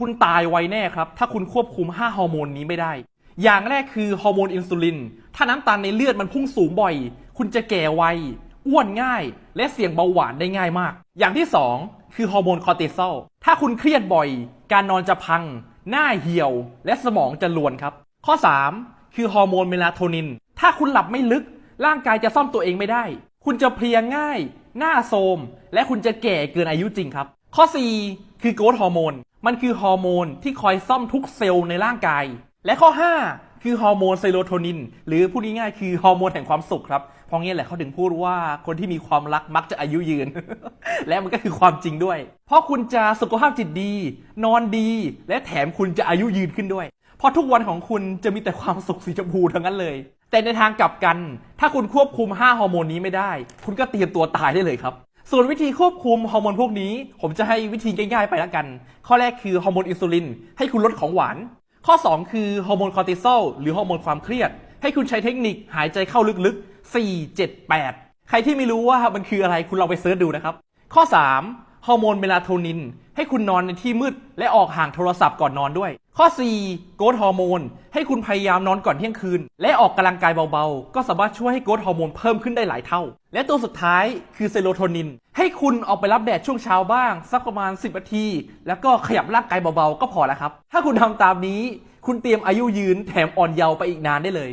คุณตายไวแน่ครับ ถ้าคุณควบคุม 5 ฮอร์โมนนี้ไม่ได้ อย่างแรกคือฮอร์โมนอินซูลิน ถ้าน้ำตาลในเลือดมันพุ่งสูงบ่อย คุณจะแก่ไว อ้วนง่าย และเสี่ยงเบาหวานได้ง่ายมาก อย่างที่ 2 คือฮอร์โมนคอร์ติซอล ถ้าคุณเครียดบ่อย การนอนจะพัง หน้าเหี่ยว และสมองจะลวนครับ ข้อ 3 คือฮอร์โมนเมลาโทนิน ถ้าคุณหลับไม่ลึก ร่างกายจะซ่อมตัวเองไม่ได้ คุณจะเพลียง่าย หน้าโทมและคุณจะแก่เกินอายุจริงครับ ข้อ 4 คือโกรทฮอร์โมน มันคือฮอร์โมนที่คอยซ่อมทุกเซลล์ในร่างกาย และข้อ 5 คือฮอร์โมนเซโรโทนิน หรือพูดง่ายๆคือฮอร์โมนแห่งความสุขครับ เพราะงี้แหละเขาถึงพูดว่าคนที่มีความรักมักจะอายุยืน และมันก็คือความจริงด้วย เพราะคุณจะสุขภาพจิตดี นอนดี และแถมคุณจะอายุยืนขึ้นด้วย เพราะทุกวันของคุณจะมีแต่ความสุขสีชมพูทั้งนั้นเลย แต่ในทางกลับกัน ถ้าคุณควบคุม 5 ฮอร์โมนนี้ไม่ได้ คุณก็เตรียมตัวตายได้เลยครับ ส่วนวิธีควบคุมฮอร์โมนพวกนี้ ผมจะให้วิธีง่ายๆไปละกัน ข้อแรกคือฮอร์โมนอินซูลินให้คุณลดของหวาน ข้อ 2 คือฮอร์โมนคอร์ติซอลหรือฮอร์โมนความเครียด ให้คุณใช้เทคนิคหายใจเข้าลึกๆ 4 7 8 ใครที่ไม่รู้ว่ามันคืออะไรคุณลองไปเสิร์ชดูนะครับ ข้อ 3 ฮอร์โมนเมลาโทนิน ให้คุณนอนในที่มืด และออกห่างโทรศัพท์ก่อนนอนด้วย ข้อ 4 โกรทฮอร์โมน ให้คุณพยายามนอนก่อนเที่ยงคืน และออกกำลังกายเบาๆ ก็สามารถช่วยให้โกรทฮอร์โมนเพิ่มขึ้นได้หลายเท่า และตัวสุดท้ายคือเซโรโทนิน ให้คุณออกไปรับแดดช่วงเช้าบ้าง สักประมาณ 10นาที แล้วก็ขยับร่างกายเบาๆ ก็พอแล้วครับ ถ้าคุณทำตามนี้ คุณเตรียมอายุยืนแถมอ่อนเยาว์ไปอีกนานได้เลย